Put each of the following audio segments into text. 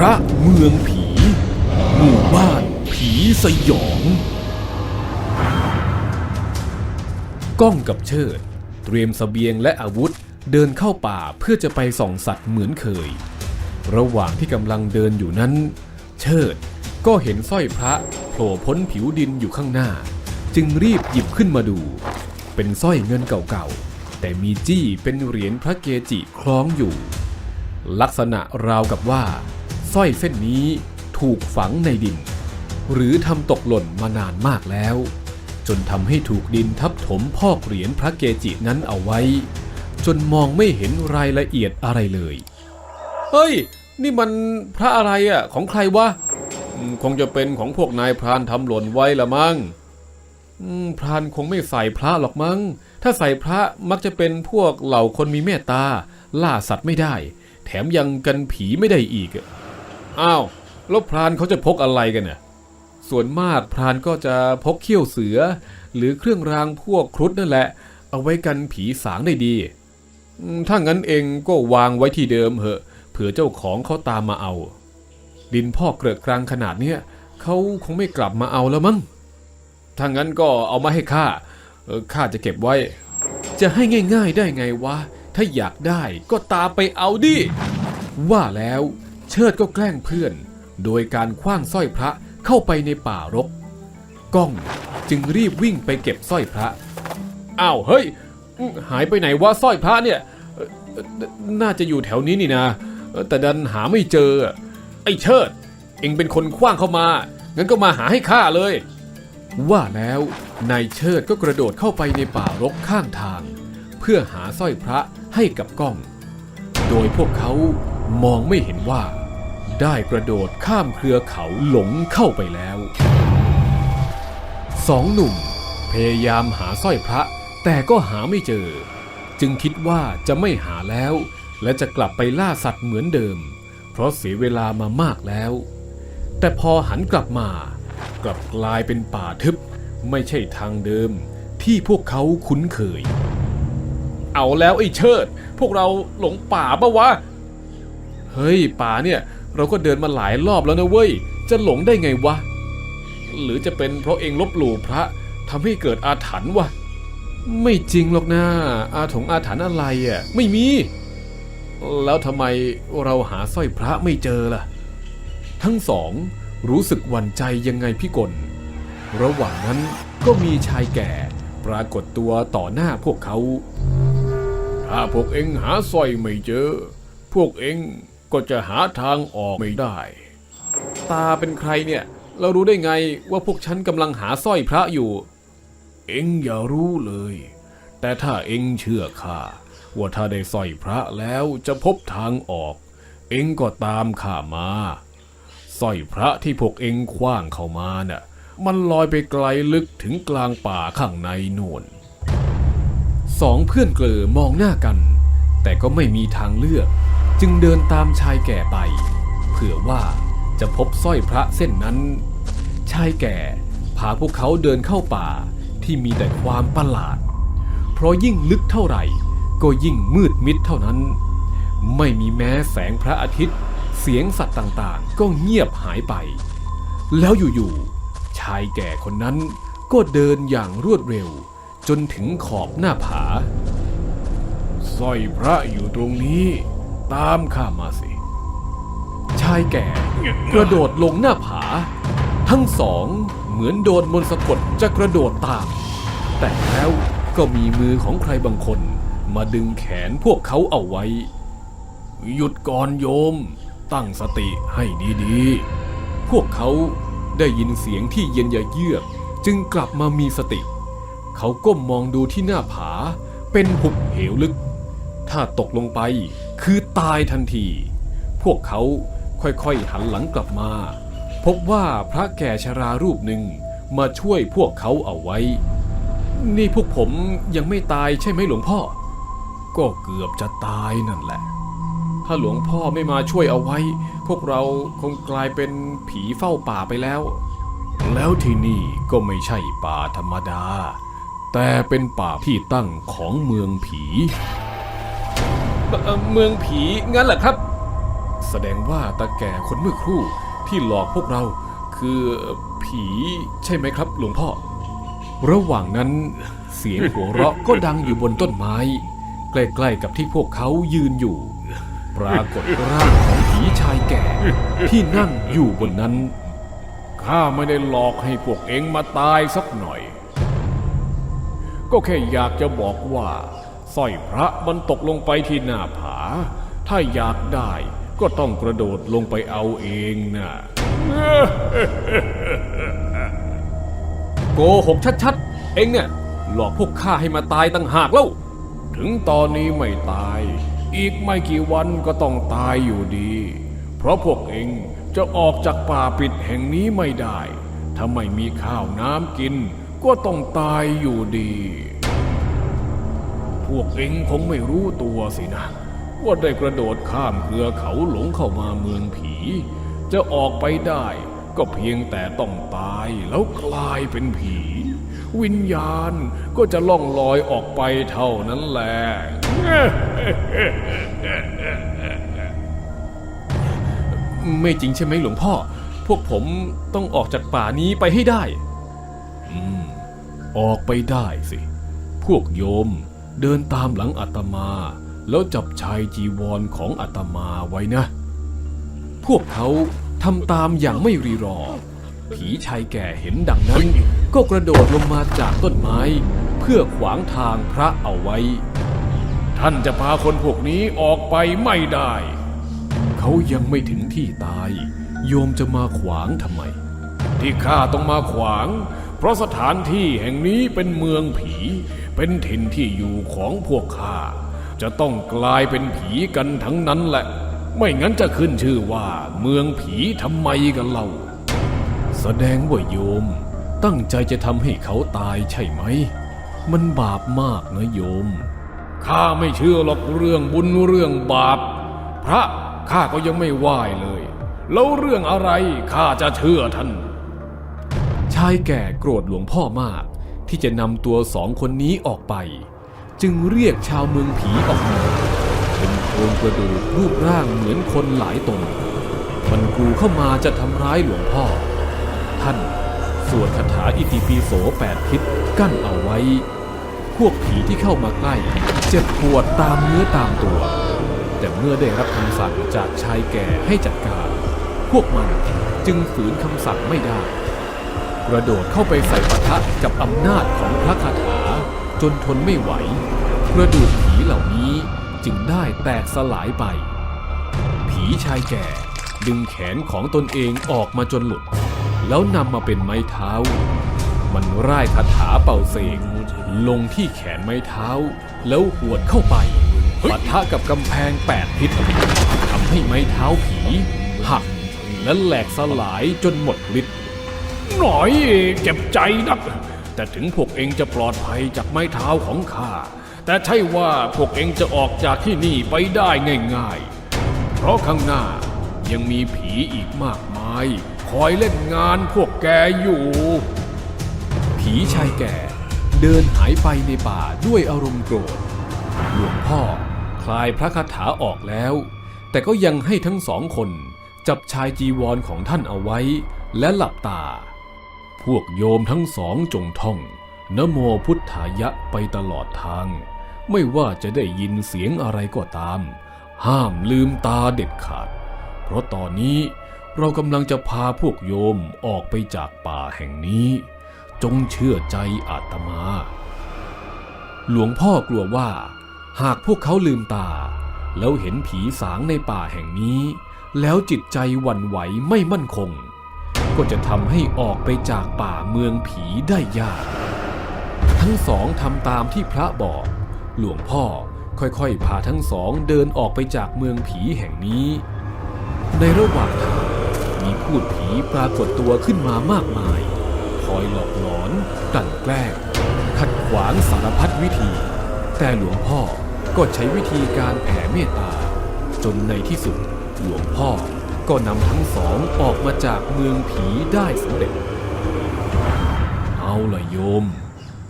พระเมืองผี หมู่บ้านผีสยองก้องกับเชิด เตรียมสเสบียงและอาวุธเดินเข้าป่าเพื่อจะไปส่องสัตว์เหมือนเคย ระหว่างที่กำลังเดินอยู่นั้น เชิดก็เห็นสร้อยพระโผล่พ้นผิวดินอยู่ข้างหน้า จึงรีบหยิบขึ้นมาดู เป็นสร้อยเงินเก่าๆ แต่มีจี้เป็นเหรียญพระเกจิคล้องอยู่ ลักษณะราวกับว่า ร้อยเส้นนี้ถูกฝังในดิน หรือทำตกหล่นมานานมากแล้ว จนทำให้ถูกดินทับถมพอกเหรียญพระเกจินั้นเอาไว้ จนมองไม่เห็นรายละเอียดอะไรเลย เฮ้ย นี่มันพระอะไรอะ ของใครวะคงจะเป็นของพวกนายพรานทำหล่นไว้ละมั้งพรานคงไม่ใส่พระหรอกมั้ง ถ้าใส่พระมักจะเป็นพวกเหล่าคนมีเมตตา ล่าสัตว์ไม่ได้ แถมยังกันผีไม่ได้อีก อ้าวแล้วพรานเขาจะพกอะไรกันน่ะส่วนมากพรานก็จะพกเขี้ยวเสือ หรือเครื่องรางพวกครุฑนั่นแหละ เอาไว้กันผีสางได้ดี ถ้างั้นเองก็วางไว้ที่เดิมเหอะ เผื่อเจ้าของเขาตามมาเอา ดินพ่อกเกลือกลางขนาดเนี้ยเขาคงไม่กลับมาเอาแล้วมั้ง ถ้างั้นก็เอามาให้ข้าข้าจะเก็บไว้ จะให้ง่าย ๆได้ไงวะ ถ้าอยากได้ก็ตามไปเอาดิ ว่าแล้ว ชิดก็แกล้งเพื่อน โดยการคว้างสร้อยพระเข้าไปในป่ารก ก้องจึงรีบวิ่งไปเก็บสร้อยพระ อ้าวเฮ้ย หายไปไหนวะสร้อยพระเนี่ยน่าจะอยู่แถวนี้นี่นะ แต่ดันหาไม่เจอ ไอ้เชิด เอ็งเป็นคนคว้างเข้ามา งั้นก็มาหาให้ข้าเลย ว่าแล้วนายเชิดก็กระโดดเข้าไปในป่ารกข้างทาง เพื่อหาสร้อยพระให้กับก้อง โดยพวกเขามองไม่เห็นว่า ได้กระโดดข้ามเครือเขาหลงเข้าไปแล้ว สองหนุ่ม พยายามหาสร้อยพระแต่ก็หาไม่เจอ จึงคิดว่าจะไม่หาแล้ว และจะกลับไปล่าสัตว์เหมือนเดิม เพราะเสียเวลามามากแล้ว แต่พอหันกลับมา กลับกลายเป็นป่าทึบ ไม่ใช่ทางเดิมที่พวกเขาคุ้นเคย เอาแล้วไอ้เชิด พวกเราหลงป่าปะวะ เฮ้ยป่าเนี่ย เราก็เดินมาหลายรอบแล้วนะเว้ย จะหลงได้ไงวะ หรือจะเป็นเพราะเองลบหลู่พระทำให้เกิดอาถรรพ์วะ ไม่จริงหรอกนะอาถงอาถรรพ์อะไรอะ ไม่มี แล้วทำไมเราหาสร้อยพระไม่เจอล่ะ ทั้งสองรู้สึกหวั่นใจยังไงพี่กลระหว่างนั้นก็มีชายแก่ปรากฏตัวต่อหน้าพวกเขา ถ้าพวกเองหาสร้อยไม่เจอ พวกเอง ก็จะหาทางออกไม่ได้ ตาเป็นใครเนี่ย เรารู้ได้ไงว่าพวกฉันกำลังหาสร้อยพระอยู่ เอ็งอย่ารู้เลย แต่ถ้าเอ็งเชื่อข้าว่าถ้าได้สร้อยพระแล้วจะพบทางออก เอ็งก็ตามข้ามาสร้อยพระที่พวกเอ็งคว้างเข้ามาน่ะ มันลอยไปไกลลึกถึงกลางป่าข้างในโน่นสองเพื่อนเกลอมองหน้ากัน แต่ก็ไม่มีทางเลือก จึงเดินตามชายแก่ไป เผื่อว่าจะพบสร้อยพระเส้นนั้น ชายแก่พาพวกเขาเดินเข้าป่าที่มีแต่ความประหลาด เพราะยิ่งลึกเท่าไหร่ ก็ยิ่งมืดมิดเท่านั้น ไม่มีแม้แสงพระอาทิตย์ เสียงสัตว์ต่างๆ ก็เงียบหายไป แล้วอยู่ๆชายแก่คนนั้นก็เดินอย่างรวดเร็ว จนถึงขอบหน้าผาสร้อยพระอยู่ตรงนี้ ตามข้ามาสิ ชายแก่กระโดดลงหน้าผา ทั้งสองเหมือนโดนมนต์สะกดจะกระโดดตาม แต่แล้วก็มีมือของใครบางคนมาดึงแขนพวกเขาเอาไว้ หยุดก่อนโยม ตั้งสติให้ดีๆ พวกเขาได้ยินเสียงที่เย็นยะเยือกจึงกลับมามีสติ เขาก้มมองดูที่หน้าผาเป็นหุบเหวลึก ถ้าตกลงไปคือตายทันที พวกเขาค่อยๆหันหลังกลับมา พบว่าพระแก่ชรารูปหนึ่งมาช่วยพวกเขาเอาไว้ นี่พวกผมยังไม่ตายใช่ไหมหลวงพ่อ ก็เกือบจะตายนั่นแหละ ถ้าหลวงพ่อไม่มาช่วยเอาไว้ พวกเราคงกลายเป็นผีเฝ้าป่าไปแล้ว แล้วที่นี่ก็ไม่ใช่ป่าธรรมดา แต่เป็นป่าที่ตั้งของเมืองผี เมืองผีงั้นเหรอครับ แสดงว่าตาแก่คนเมื่อครู่ที่หลอกพวกเราคือผีใช่ไหมครับ หลวงพ่อ ระหว่างนั้นเสียงหัวเราะก็ดังอยู่บนต้นไม้ ใกล้ๆกับที่พวกเขายืนอยู่ ปรากฏร่างของผีชายแก่ ที่นั่งอยู่บนนั้น ข้าไม่ได้หลอกให้พวกเองมาตายสักหน่อย ก็แค่อยากจะบอกว่า สร้อยพระมันตกลงไปที่หน้าผา ถ้าอยากได้ก็ต้องกระโดดลงไปเอาเองนะโกหกชัดๆ เองเนี่ย หลอกพวกข้าให้มาตายตั้งหากแล้ว ถึงตอนนี้ไม่ตาย อีกไม่กี่วันก็ต้องตายอยู่ดี เพราะพวกเองจะออกจากป่าปิดแห่งนี้ไม่ได้ ถ้าไม่มีข้าวน้ำกินก็ต้องตายอยู่ดี พวกเองคงไม่รู้ตัวสินะ ว่าได้กระโดดข้ามเครือเขาหลงเข้ามาเมืองผี จะออกไปได้ก็เพียงแต่ต้องตายแล้วกลายเป็นผี วิญญาณก็จะล่องลอยออกไปเท่านั้นแหละไม่จริงใช่ไหมหลวงพ่อ พวกผมต้องออกจากป่านี้ไปให้ได้ อืม ออกไปได้สิ พวกโยม เดินตามหลังอาตมา แล้วจับชายจีวรของอาตมาไว้นะ พวกเขาทำตามอย่างไม่รีรอ ผีชายแก่เห็นดังนั้น ก็กระโดดลงมาจากต้นไม้ เพื่อขวางทางพระเอาไว้ ท่านจะพาคนพวกนี้ออกไปไม่ได้ เขายังไม่ถึงที่ตาย โยมจะมาขวางทำไม ที่ข้าต้องมาขวาง เพราะสถานที่แห่งนี้เป็นเมืองผี เป็นถิ่นที่อยู่ของพวกข้าจะต้องกลายเป็นผีกันทั้งนั้นแหละ ไม่งั้นจะขึ้นชื่อว่าเมืองผีทำไมกันเล่า แสดงว่าโยม ตั้งใจจะทำให้เขาตายใช่ไหม มันบาปมากนะโยม ข้าไม่เชื่อหรอกเรื่องบุญเรื่องบาป พระข้าก็ยังไม่ไหว้เลย แล้วเรื่องอะไรข้าจะเชื่อท่าน ชายแก่โกรธหลวงพ่อมาก ที่จะนำตัวสองคนนี้ออกไป จึงเรียกชาวเมืองผีออกมาเป็นโครงกระดูกรูปร่างเหมือนคนหลายตนมันกูเข้ามาจะทำร้ายหลวงพ่อ ท่านสวดคาถาอิติปิโสแปดทิศกั้นเอาไว้ พวกผีที่เข้ามาใกล้ เจ็บปวดตามเนื้อตามตัว แต่เมื่อได้รับคำสั่งจากชายแก่ให้จัดการ พวกมันจึงฝืนคำสั่งไม่ได้ กระโดดเข้าไปใส่ปะทะกับอำนาจของพระคาถา จนทนไม่ไหว กระดูกผีเหล่านี้จึงได้แตกสลายไป ผีชายแก่ดึงแขนของตนเองออกมาจนหลุด แล้วนำมาเป็นไม้เท้า มันร่ายคาถาเป่าเสกลงที่แขนไม้เท้า แล้วหวดเข้าไปปะทะกับกำแพงแปดทิศทำให้ไม้เท้าผีหักและแหลกสลายจนหมดฤทธิ์ หน่อยเจ็บใจนัก แต่ถึงพวกเองจะปลอดภัยจากไม้เท้าของข้า แต่ใช่ว่าพวกเองจะออกจากที่นี่ไปได้ง่ายๆ เพราะข้างหน้ายังมีผีอีกมากมาย คอยเล่นงานพวกแกอยู่ ผีชายแก่ เดินหายไปในป่าด้วยอารมณ์โกรธ หลวงพ่อคลายพระคาถาออกแล้ว แต่ก็ยังให้ทั้งสองคนจับชายจีวรของท่านเอาไว้ และหลับตา พวกโยมทั้งสองจงท่องนโมพุทธายะไปตลอดทาง ไม่ว่าจะได้ยินเสียงอะไรก็ตาม ห้ามลืมตาเด็ดขาด เพราะตอนนี้เรากำลังจะพาพวกโยมออกไปจากป่าแห่งนี้ จงเชื่อใจอาตมา หลวงพ่อกลัวว่า หากพวกเขาลืมตา แล้วเห็นผีสางในป่าแห่งนี้ แล้วจิตใจวันไหวไม่มั่นคง ก็จะทำให้ออกไปจากป่าเมืองผีได้ยาก ทั้งสองทำตามที่พระบอก หลวงพ่อค่อยๆ พาทั้งสองเดินออกไปจากเมืองผีแห่งนี้ ในระหว่างทางมีพูดผีปรากฏตัวขึ้นมามากมาย คอยหลอกหลอนกลั่นแกล้ง ขัดขวางสารพัดวิธี แต่หลวงพ่อก็ใช้วิธีการแผ่เมตตา จนในที่สุดหลวงพ่อ ก็นำทั้งสองออกมาจากเมืองผีได้สำเร็จ เอาละโยม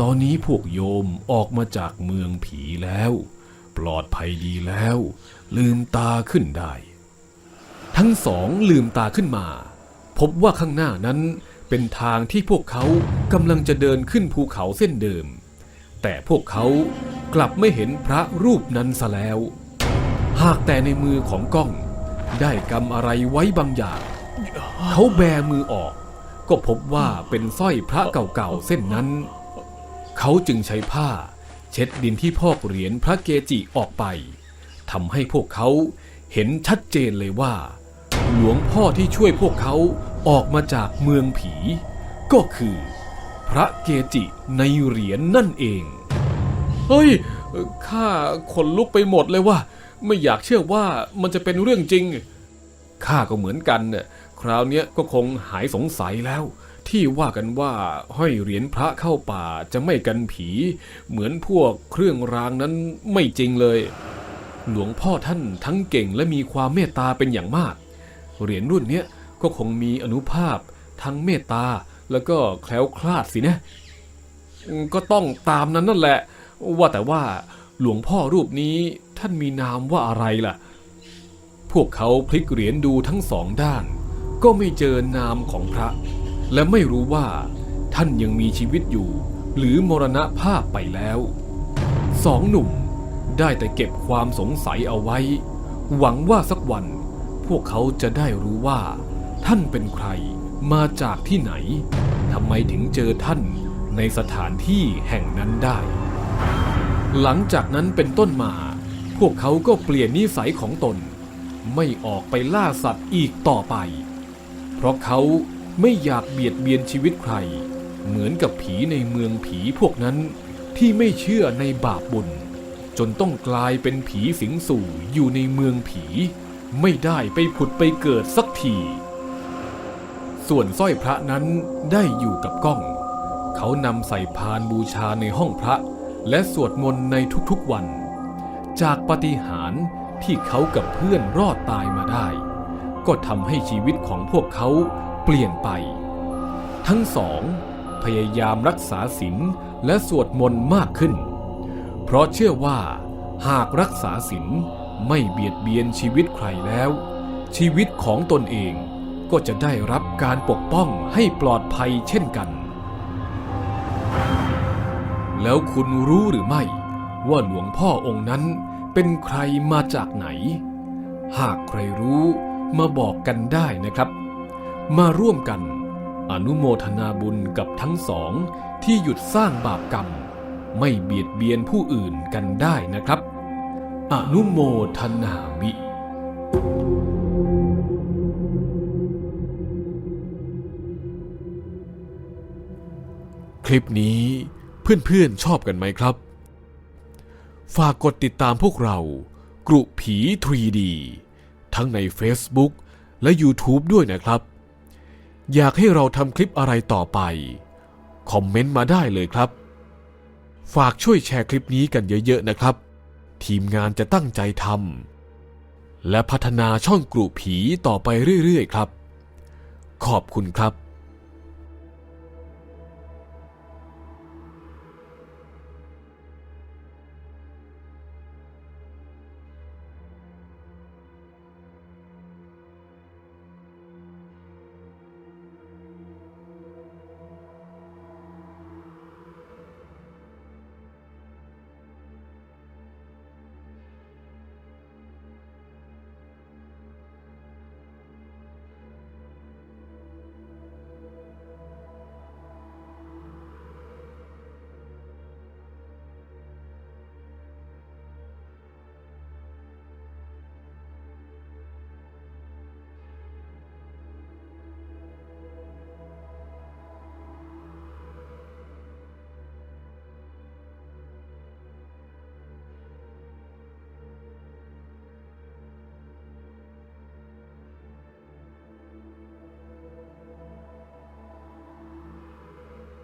ตอนนี้พวกโยมออกมาจากเมืองผีแล้ว ปลอดภัยดีแล้ว ลืมตาขึ้นได้ ทั้งสองลืมตาขึ้นมา พบว่าข้างหน้านั้นเป็นทางที่พวกเขากำลังจะเดินขึ้นภูเขาเส้นเดิม แต่พวกเขากลับไม่เห็นพระรูปนั้นซะแล้ว หากแต่ในมือของกล้อง ได้กำอะไรไว้บางอย่าง เขาแบมือออก ก็พบว่าเป็นสร้อยพระเก่าๆเส้นนั้น เขาจึงใช้ผ้า เช็ดดินที่พอกเหรียญพระเกจิออกไปทำให้พวกเขาเห็นชัดเจนเลยว่า หลวงพ่อที่ช่วยพวกเขาออกมาจากเมืองผี ก็คือ พระเกจิในเหรียญนั่นเอง เฮ้ยข้าขนลุกไปหมดเลยว่า ไม่อยากเชื่อว่ามันจะเป็นเรื่องจริง ข้าก็เหมือนกันน่ะคราวเนี้ยก็คงหายสงสัยแล้ว ที่ว่ากันว่าห้อยเหรียญพระเข้าป่าจะไม่กันผี เหมือนพวกเครื่องรางนั้นไม่จริงเลย หลวงพ่อท่านทั้งเก่งและมีความเมตตาเป็นอย่างมาก เหรียญรุ่นเนี้ยก็คงมีอนุภาพ ทั้งเมตตาแล้วก็แคล้วคลาดสินะ ก็ต้องตามนั้นนั่นแหละ ว่าแต่ว่าหลวงพ่อรูปนี้ ท่านมีนามว่าอะไรล่ะ พวกเขาพลิกเหรียญดูทั้งสองด้าน ก็ไม่เจอนามของพระ และไม่รู้ว่าท่านยังมีชีวิตอยู่ หรือมรณภาพไปแล้ว สองหนุ่มได้แต่เก็บความสงสัยเอาไว้ หวังว่าสักวัน พวกเขาจะได้รู้ว่า ท่านเป็นใครมาจากที่ไหนทำไมถึงเจอท่านในสถานที่แห่งนั้นได้ หลังจากนั้นเป็นต้นมา พวกเขาก็เปลี่ยนนิสัยของตน ไม่ออกไปล่าสัตว์อีกต่อไป เพราะเขาไม่อยากเบียดเบียนชีวิตใคร เหมือนกับผีในเมืองผีพวกนั้นที่ไม่เชื่อในบาปบุญ จนต้องกลายเป็นผีสิงสู่อยู่ในเมืองผี ไม่ได้ไปผุดไปเกิดสักที ส่วนสร้อยพระนั้นได้อยู่กับก้อง เขานำใส่พานบูชาในห้องพระ และสวดมนต์ในทุกๆวัน จากปฏิหารที่เขากับเพื่อนรอดตายมาได้ ก็ทำให้ชีวิตของพวกเขาเปลี่ยนไป ทั้งสอง พยายามรักษาศีลและสวดมนต์มากขึ้น เพราะเชื่อว่าหากรักษาศีลไม่เบียดเบียนชีวิตใครแล้ว ชีวิตของตนเองก็จะได้รับการปกป้องให้ปลอดภัยเช่นกัน แล้วคุณรู้หรือไม่ ว่าหลวงพ่อองค์นั้นเป็นใครมาจากไหน หากใครรู้มาบอกกันได้นะครับ มาร่วมกันอนุโมทนาบุญกับทั้งสองที่หยุดสร้างบาปกรรม ไม่เบียดเบียนผู้อื่นกันได้นะครับ อนุโมทนามิคลิปนี้เพื่อนๆชอบกันไหมครับ ฝากกดติดตามพวกเรา กรุผี 3D ทั้งใน Facebook และ YouTube ด้วยนะครับ อยากให้เราทำคลิปอะไรต่อไป คอมเมนต์มาได้เลยครับ ฝากช่วยแชร์คลิปนี้กันเยอะ ๆ นะครับ ทีมงานจะตั้งใจทำและพัฒนาช่องกรุผีต่อไปเรื่อย ๆ ครับ ขอบคุณครับ